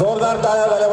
Zorlar dayanamayan